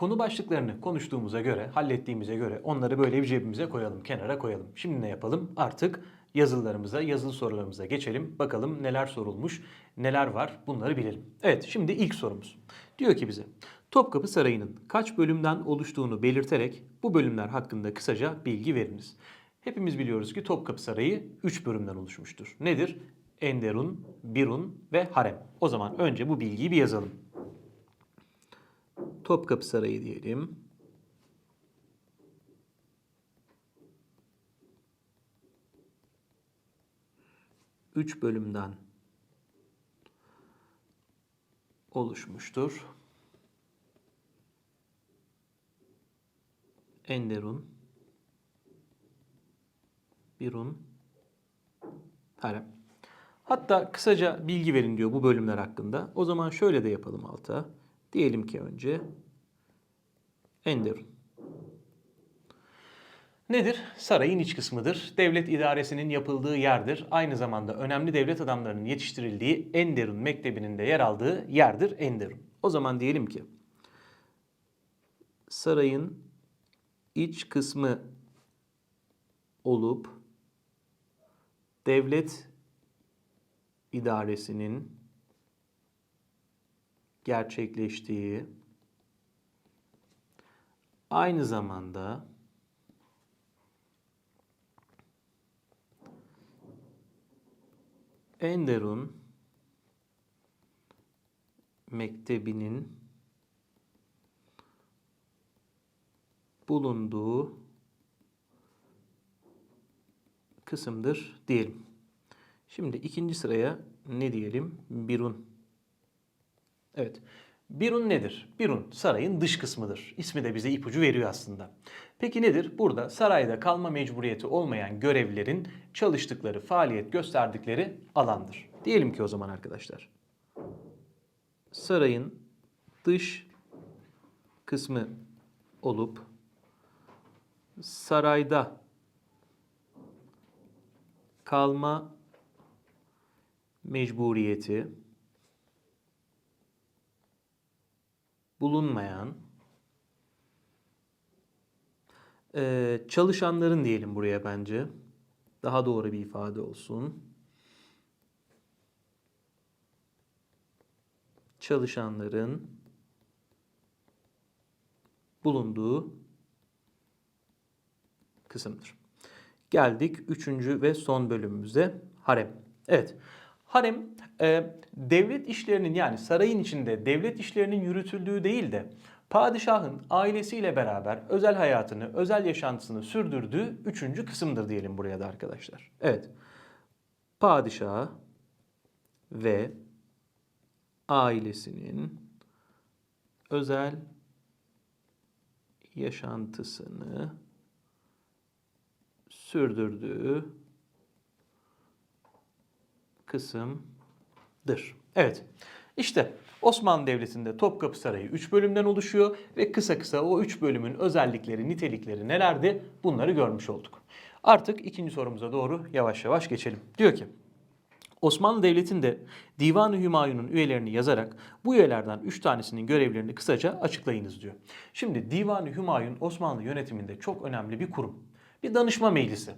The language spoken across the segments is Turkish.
Konu başlıklarını konuştuğumuza göre, hallettiğimize göre onları böyle bir cebimize koyalım, kenara koyalım. Şimdi ne yapalım? Artık yazılarımıza, yazılı sorularımıza geçelim. Bakalım neler sorulmuş, neler var bunları bilelim. Evet, şimdi ilk sorumuz. Diyor ki bize, Topkapı Sarayı'nın kaç bölümden oluştuğunu belirterek bu bölümler hakkında kısaca bilgi veriniz. Hepimiz biliyoruz ki Topkapı Sarayı 3 bölümden oluşmuştur. Nedir? Enderun, Birun ve Harem. O zaman önce bu bilgiyi bir yazalım. Topkapı Sarayı diyelim. Üç bölümden oluşmuştur. Enderun, Birun, Harem. Hatta kısaca bilgi verin diyor bu bölümler hakkında. O zaman şöyle de yapalım alta. Diyelim ki önce Enderun. Nedir? Sarayın iç kısmıdır. Devlet idaresinin yapıldığı yerdir. Aynı zamanda önemli devlet adamlarının yetiştirildiği Enderun Mektebi'nin de yer aldığı yerdir Enderun. O zaman diyelim ki sarayın iç kısmı olup devlet idaresinin gerçekleştiği aynı zamanda Enderun Mektebi'nin bulunduğu kısımdır diyelim. Şimdi ikinci sıraya ne diyelim? Birun. Evet. Birun nedir? Birun sarayın dış kısmıdır. İsmi de bize ipucu veriyor aslında. Peki nedir? Burada sarayda kalma mecburiyeti olmayan görevlilerin çalıştıkları, faaliyet gösterdikleri alandır. Diyelim ki o zaman arkadaşlar. Sarayın dış kısmı olup sarayda kalma mecburiyeti bulunmayan eee, çalışanların diyelim buraya bence. Daha doğru bir ifade olsun. Çalışanların bulunduğu kısımdır. Geldik üçüncü ve son bölümümüze harem. Evet harem e, devlet işlerinin yani sarayın içinde devlet işlerinin yürütüldüğü değil de padişahın ailesiyle beraber özel hayatını, özel yaşantısını sürdürdüğü üçüncü kısımdır diyelim buraya da arkadaşlar. Evet padişah ve ailesinin özel yaşantısını sürdürdüğü kısımdır. Evet. İşte Osmanlı Devleti'nde Topkapı Sarayı 3 bölümden oluşuyor ve kısa kısa o 3 bölümün özellikleri, nitelikleri nelerdi bunları görmüş olduk. Artık ikinci sorumuza doğru yavaş yavaş geçelim. Diyor ki Osmanlı Devleti'nde Divan-ı Hümayun'un üyelerini yazarak bu üyelerden 3 tanesinin görevlerini kısaca açıklayınız diyor. Şimdi Divan-ı Hümayun Osmanlı yönetiminde çok önemli bir kurum. Bir danışma meclisi.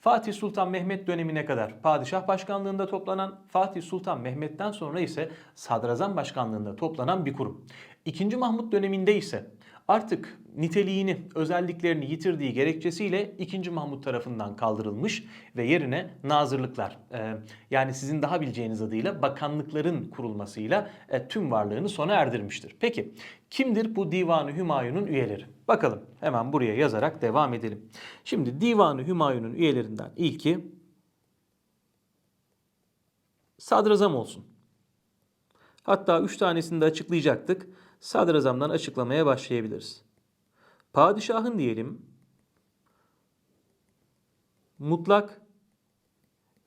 Fatih Sultan Mehmet dönemine kadar padişah başkanlığında toplanan, Fatih Sultan Mehmet'ten sonra ise sadrazam başkanlığında toplanan bir kurum. İkinci Mahmut döneminde ise artık niteliğini, özelliklerini yitirdiği gerekçesiyle 2. Mahmut tarafından kaldırılmış ve yerine nazırlıklar e, yani sizin daha bileceğiniz adıyla bakanlıkların kurulmasıyla e, tüm varlığını sona erdirmiştir. Peki kimdir bu Divan-ı Hümayun'un üyeleri? Bakalım hemen buraya yazarak devam edelim. Şimdi Divan-ı Hümayun'un üyelerinden ilki sadrazam olsun. Hatta üç tanesini de açıklayacaktık. Sadrazamdan açıklamaya başlayabiliriz. Padişahın diyelim mutlak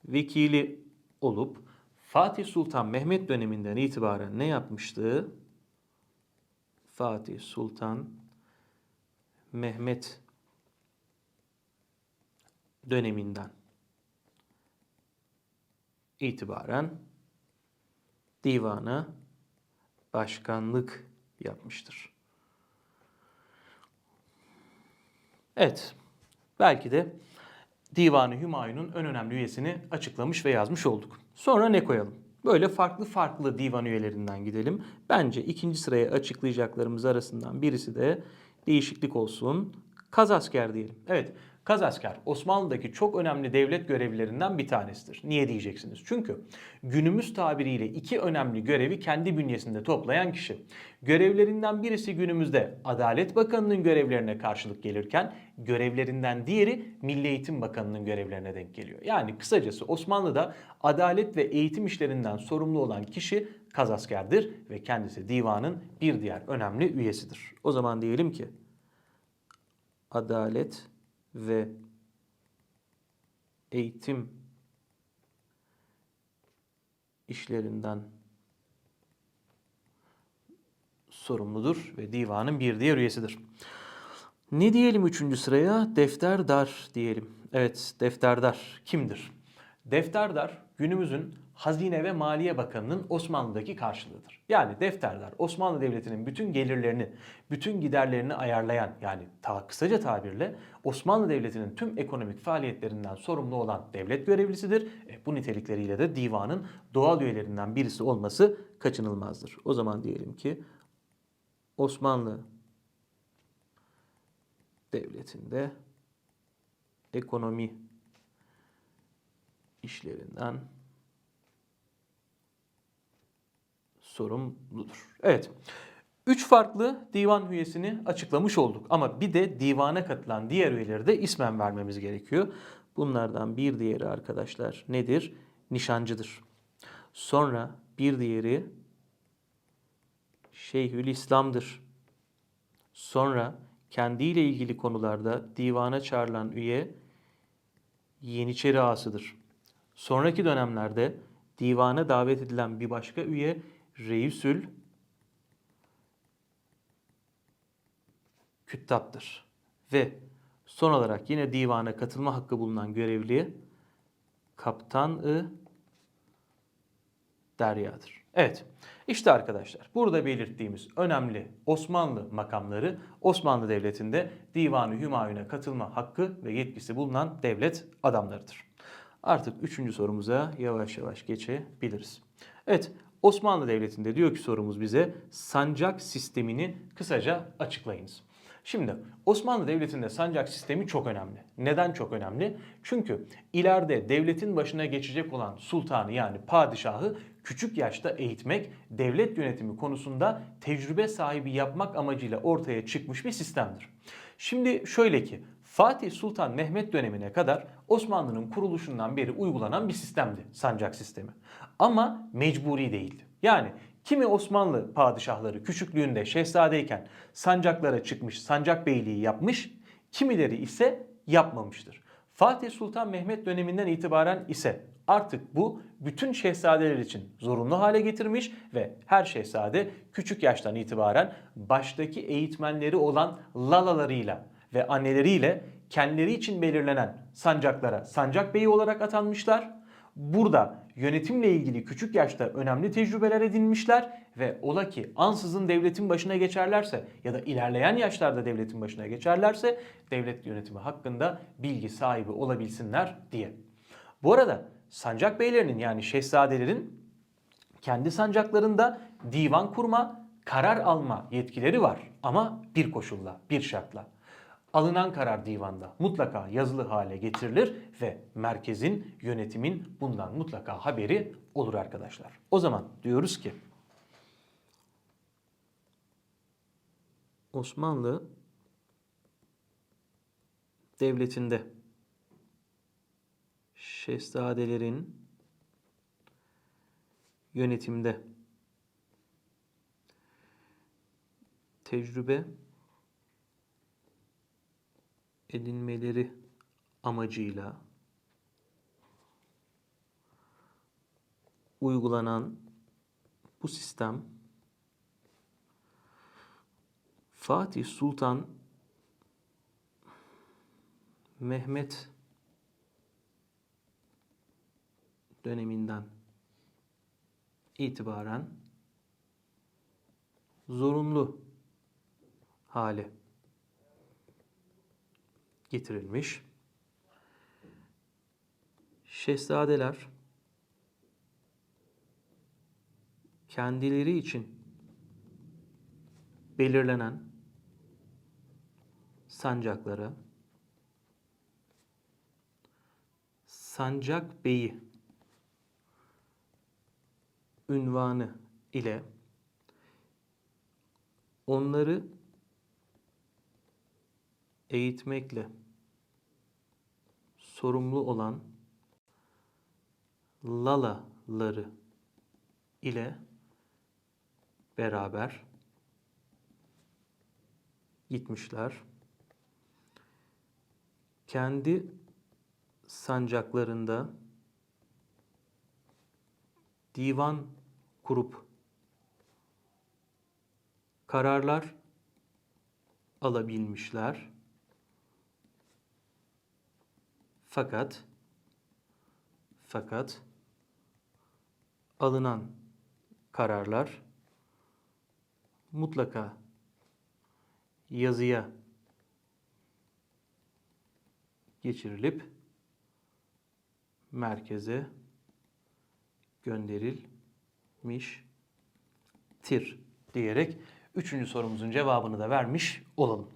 vekili olup Fatih Sultan Mehmet döneminden itibaren ne yapmıştı? Fatih Sultan Mehmet döneminden itibaren divana başkanlık yapmıştır. Evet. Belki de Divanı Hümayun'un en önemli üyesini açıklamış ve yazmış olduk. Sonra ne koyalım? Böyle farklı farklı divan üyelerinden gidelim. Bence ikinci sıraya açıklayacaklarımız arasından birisi de değişiklik olsun. Kazasker diyelim. Evet, Kazasker Osmanlı'daki çok önemli devlet görevlilerinden bir tanesidir. Niye diyeceksiniz? Çünkü günümüz tabiriyle iki önemli görevi kendi bünyesinde toplayan kişi. Görevlerinden birisi günümüzde Adalet Bakanı'nın görevlerine karşılık gelirken görevlerinden diğeri Milli Eğitim Bakanı'nın görevlerine denk geliyor. Yani kısacası Osmanlı'da adalet ve eğitim işlerinden sorumlu olan kişi kazaskerdir ve kendisi divanın bir diğer önemli üyesidir. O zaman diyelim ki adalet ve eğitim işlerinden sorumludur ve divanın bir diğer üyesidir. Ne diyelim üçüncü sıraya? Defterdar diyelim. Evet, defterdar kimdir? Defterdar günümüzün Hazine ve Maliye Bakanı'nın Osmanlı'daki karşılığıdır. Yani defterdar Osmanlı Devleti'nin bütün gelirlerini, bütün giderlerini ayarlayan yani ta kısaca tabirle Osmanlı Devleti'nin tüm ekonomik faaliyetlerinden sorumlu olan devlet görevlisidir. E, bu nitelikleriyle de divanın doğal üyelerinden birisi olması kaçınılmazdır. O zaman diyelim ki Osmanlı Devleti'nde ekonomi işlerinden sorumludur. Evet. Üç farklı divan üyesini açıklamış olduk ama bir de divana katılan diğer üyeleri de ismen vermemiz gerekiyor. Bunlardan bir diğeri arkadaşlar nedir? Nişancıdır. Sonra bir diğeri Şeyhülislam'dır. Sonra kendiyle ilgili konularda divana çağrılan üye Yeniçeri ağasıdır. Sonraki dönemlerde divana davet edilen bir başka üye Reisül Küttap'tır. Ve son olarak yine divana katılma hakkı bulunan görevli Kaptan-ı Derya'dır. Evet. İşte arkadaşlar burada belirttiğimiz önemli Osmanlı makamları Osmanlı Devleti'nde Divanı Hümayun'a katılma hakkı ve yetkisi bulunan devlet adamlarıdır. Artık üçüncü sorumuza yavaş yavaş geçebiliriz. Evet Osmanlı Devleti'nde diyor ki sorumuz bize sancak sistemini kısaca açıklayınız. Şimdi Osmanlı Devleti'nde sancak sistemi çok önemli. Neden çok önemli? Çünkü ileride devletin başına geçecek olan sultanı yani padişahı küçük yaşta eğitmek, devlet yönetimi konusunda tecrübe sahibi yapmak amacıyla ortaya çıkmış bir sistemdir. Şimdi şöyle ki Fatih Sultan Mehmet dönemine kadar Osmanlı'nın kuruluşundan beri uygulanan bir sistemdi sancak sistemi. Ama mecburi değildi. Yani kimi Osmanlı padişahları küçüklüğünde şehzadeyken sancaklara çıkmış, sancak beyliği yapmış, kimileri ise yapmamıştır. Fatih Sultan Mehmet döneminden itibaren ise artık bu bütün şehzadeler için zorunlu hale getirmiş ve her şehzade küçük yaştan itibaren baştaki eğitmenleri olan lalalarıyla ve anneleriyle kendileri için belirlenen sancaklara sancak beyi olarak atanmışlar. Burada yönetimle ilgili küçük yaşta önemli tecrübeler edinmişler ve ola ki ansızın devletin başına geçerlerse ya da ilerleyen yaşlarda devletin başına geçerlerse devlet yönetimi hakkında bilgi sahibi olabilsinler diye. Bu arada sancak beylerinin yani şehzadelerin kendi sancaklarında divan kurma, karar alma yetkileri var ama bir koşulla, bir şartla alınan karar divanda mutlaka yazılı hale getirilir ve merkezin, yönetimin bundan mutlaka haberi olur arkadaşlar. O zaman diyoruz ki Osmanlı devletinde şehzadelerin yönetimde tecrübe edinmeleri amacıyla uygulanan bu sistem Fatih Sultan Mehmet döneminden itibaren zorunlu hale getirilmiş. Şehzadeler kendileri için belirlenen sancaklara sancak beyi ünvanı ile onları eğitmekle sorumlu olan lalaları ile beraber gitmişler. Kendi sancaklarında divan kurup kararlar alabilmişler. Fakat fakat alınan kararlar mutlaka yazıya geçirilip merkeze gönderilmiştir diyerek üçüncü sorumuzun cevabını da vermiş olalım.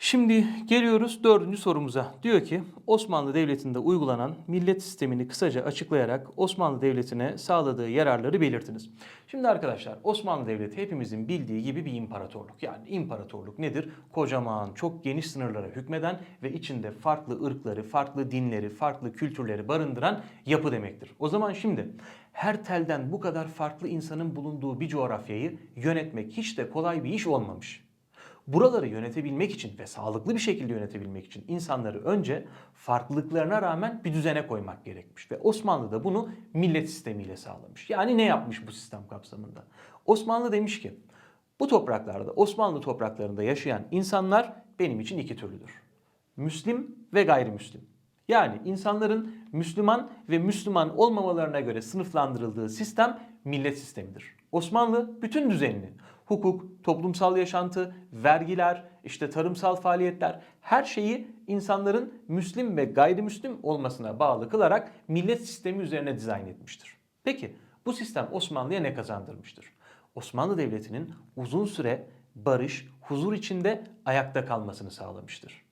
Şimdi geliyoruz dördüncü sorumuza. Diyor ki Osmanlı Devleti'nde uygulanan millet sistemini kısaca açıklayarak Osmanlı Devleti'ne sağladığı yararları belirtiniz. Şimdi arkadaşlar Osmanlı Devleti hepimizin bildiği gibi bir imparatorluk. Yani imparatorluk nedir? Kocaman, çok geniş sınırlara hükmeden ve içinde farklı ırkları, farklı dinleri, farklı kültürleri barındıran yapı demektir. O zaman şimdi her telden bu kadar farklı insanın bulunduğu bir coğrafyayı yönetmek hiç de kolay bir iş olmamış. Buraları yönetebilmek için ve sağlıklı bir şekilde yönetebilmek için insanları önce farklılıklarına rağmen bir düzene koymak gerekmiş. Ve Osmanlı da bunu millet sistemiyle sağlamış. Yani ne yapmış bu sistem kapsamında? Osmanlı demiş ki bu topraklarda Osmanlı topraklarında yaşayan insanlar benim için iki türlüdür. Müslim ve gayrimüslim. Yani insanların Müslüman ve Müslüman olmamalarına göre sınıflandırıldığı sistem millet sistemidir. Osmanlı bütün düzenini hukuk, toplumsal yaşantı, vergiler, işte tarımsal faaliyetler her şeyi insanların Müslim ve gayrimüslim olmasına bağlı kılarak millet sistemi üzerine dizayn etmiştir. Peki bu sistem Osmanlı'ya ne kazandırmıştır? Osmanlı Devleti'nin uzun süre barış, huzur içinde ayakta kalmasını sağlamıştır.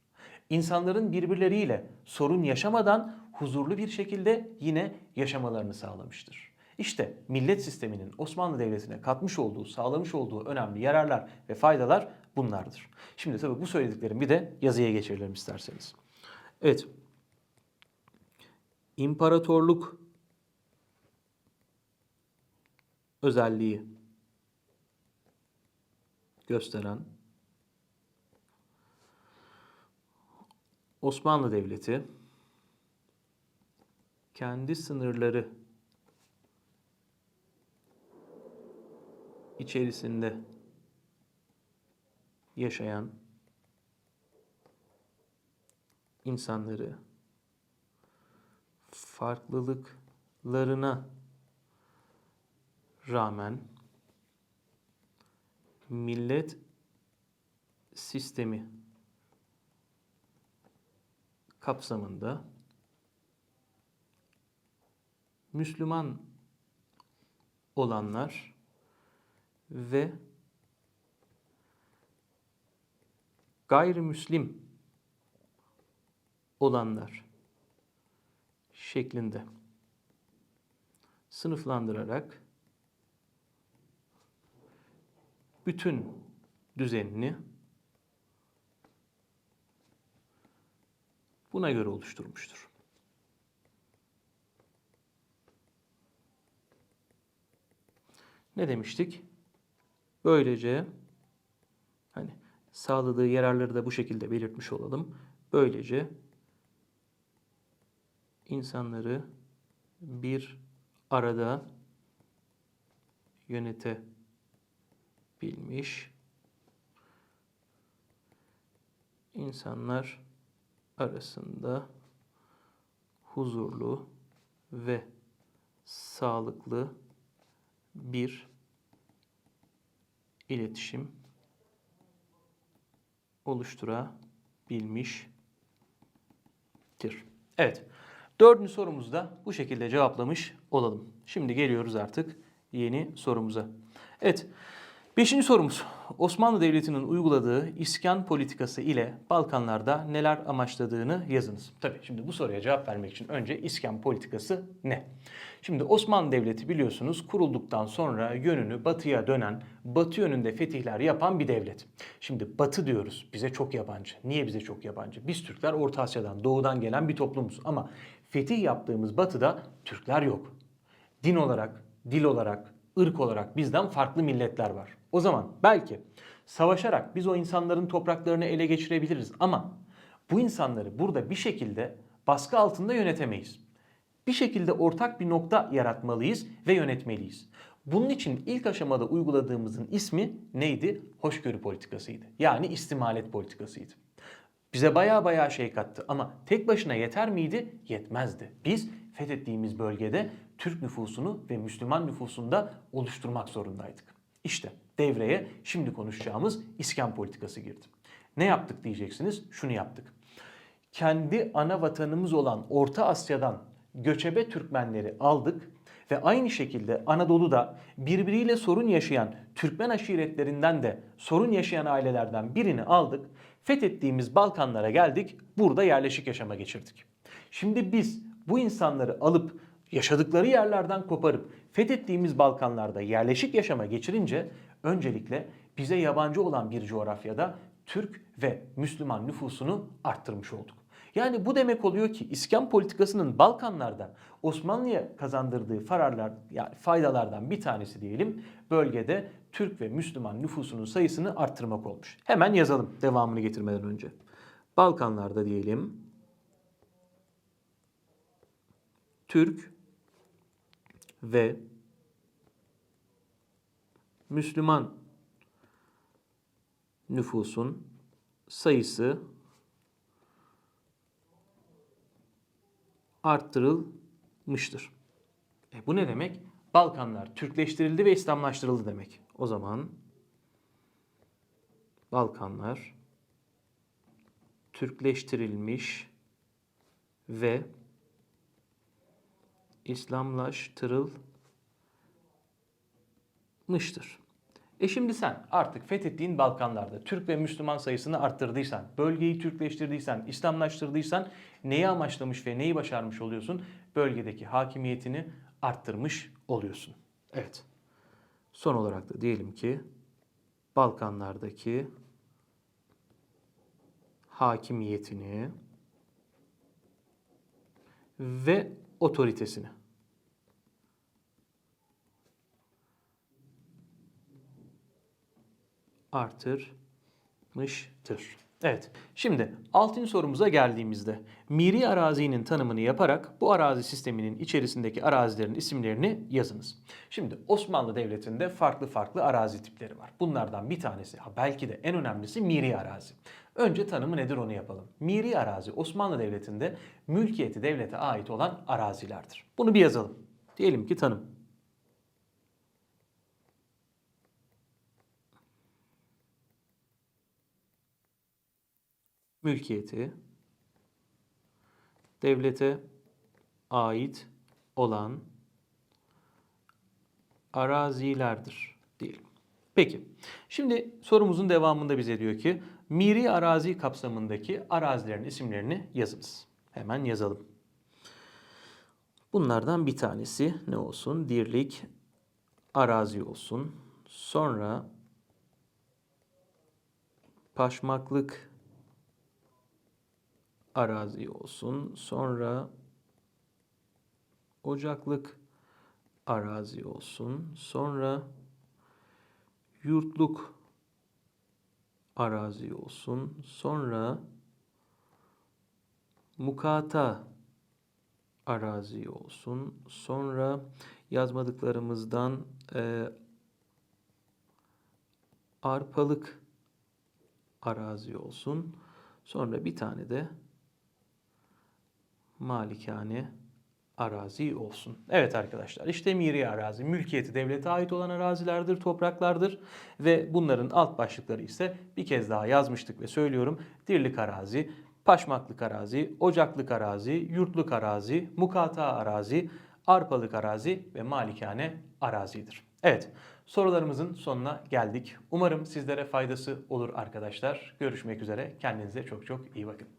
İnsanların birbirleriyle sorun yaşamadan huzurlu bir şekilde yine yaşamalarını sağlamıştır. İşte millet sisteminin Osmanlı Devleti'ne katmış olduğu, sağlamış olduğu önemli yararlar ve faydalar bunlardır. Şimdi tabii bu söylediklerim bir de yazıya geçirelim isterseniz. Evet. İmparatorluk özelliği gösteren Osmanlı Devleti kendi sınırları içerisinde yaşayan insanları farklılıklarına rağmen millet sistemi kapsamında Müslüman olanlar ve gayrimüslim olanlar şeklinde sınıflandırarak bütün düzenini buna göre oluşturmuştur. Ne demiştik? Böylece hani sağladığı yararları da bu şekilde belirtmiş olalım. Böylece insanları bir arada yönetebilmiş insanlar arasında huzurlu ve sağlıklı bir iletişim oluşturabilmiştir. Tir. Evet. Dördüncü sorumuzu da bu şekilde cevaplamış olalım. Şimdi geliyoruz artık yeni sorumuza. Evet. Beşinci sorumuz. Osmanlı Devleti'nin uyguladığı iskan politikası ile Balkanlarda neler amaçladığını yazınız. Tabii şimdi bu soruya cevap vermek için önce iskan politikası ne? Şimdi Osmanlı Devleti biliyorsunuz kurulduktan sonra yönünü batıya dönen, batı yönünde fetihler yapan bir devlet. Şimdi batı diyoruz bize çok yabancı. Niye bize çok yabancı? Biz Türkler Orta Asya'dan, doğudan gelen bir toplumuz ama fetih yaptığımız batıda Türkler yok. Din olarak, dil olarak, ırk olarak bizden farklı milletler var. O zaman belki savaşarak biz o insanların topraklarını ele geçirebiliriz ama bu insanları burada bir şekilde baskı altında yönetemeyiz. Bir şekilde ortak bir nokta yaratmalıyız ve yönetmeliyiz. Bunun için ilk aşamada uyguladığımızın ismi neydi? Hoşgörü politikasıydı. Yani istimalet politikasıydı. Bize baya baya şey kattı ama tek başına yeter miydi? Yetmezdi. Biz fethettiğimiz bölgede Türk nüfusunu ve Müslüman nüfusunu da oluşturmak zorundaydık. İşte devreye şimdi konuşacağımız iskan politikası girdi. Ne yaptık diyeceksiniz? Şunu yaptık. Kendi ana vatanımız olan Orta Asya'dan göçebe Türkmenleri aldık ve aynı şekilde Anadolu'da birbiriyle sorun yaşayan Türkmen aşiretlerinden de sorun yaşayan ailelerden birini aldık. Fethettiğimiz Balkanlara geldik, burada yerleşik yaşama geçirdik. Şimdi biz bu insanları alıp yaşadıkları yerlerden koparıp fethettiğimiz Balkanlarda yerleşik yaşama geçirince öncelikle bize yabancı olan bir coğrafyada Türk ve Müslüman nüfusunu arttırmış olduk. Yani bu demek oluyor ki İskan politikasının Balkanlarda Osmanlı'ya kazandırdığı fararlar, yani faydalardan bir tanesi diyelim bölgede Türk ve Müslüman nüfusunun sayısını arttırmak olmuş. Hemen yazalım devamını getirmeden önce. Balkanlarda diyelim Türk ve Müslüman nüfusun sayısı arttırılmıştır. E bu ne demek? Balkanlar Türkleştirildi ve İslamlaştırıldı demek. O zaman Balkanlar Türkleştirilmiş ve İslamlaştırılmıştır. E şimdi sen artık fethettiğin Balkanlarda Türk ve Müslüman sayısını arttırdıysan, bölgeyi Türkleştirdiysen, İslamlaştırdıysan neyi amaçlamış ve neyi başarmış oluyorsun? Bölgedeki hakimiyetini arttırmış oluyorsun. Evet. Son olarak da diyelim ki Balkanlardaki hakimiyetini ve otoritesini artırmıştır. Evet. Şimdi 6. sorumuza geldiğimizde miri arazinin tanımını yaparak bu arazi sisteminin içerisindeki arazilerin isimlerini yazınız. Şimdi Osmanlı Devleti'nde farklı farklı arazi tipleri var. Bunlardan bir tanesi belki de en önemlisi miri arazi. Önce tanımı nedir onu yapalım. Miri arazi Osmanlı Devleti'nde mülkiyeti devlete ait olan arazilerdir. Bunu bir yazalım. Diyelim ki tanım. Mülkiyeti devlete ait olan arazilerdir diyelim. Peki. Şimdi sorumuzun devamında bize diyor ki miri arazi kapsamındaki arazilerin isimlerini yazınız. Hemen yazalım. Bunlardan bir tanesi ne olsun? Dirlik arazi olsun. Sonra paşmaklık arazi olsun. Sonra ocaklık arazi olsun. Sonra yurtluk arazi olsun. Sonra mukata arazi olsun. Sonra yazmadıklarımızdan e, arpalık arazi olsun. Sonra bir tane de malikane arazi olsun. Evet arkadaşlar işte miri arazi mülkiyeti devlete ait olan arazilerdir, topraklardır ve bunların alt başlıkları ise bir kez daha yazmıştık ve söylüyorum. Dirlik arazi, Paşmaklık arazi, ocaklık arazi, yurtluk arazi, mukata arazi, arpalık arazi ve malikane arazidir. Evet, sorularımızın sonuna geldik. Umarım sizlere faydası olur arkadaşlar. Görüşmek üzere. Kendinize çok çok iyi bakın.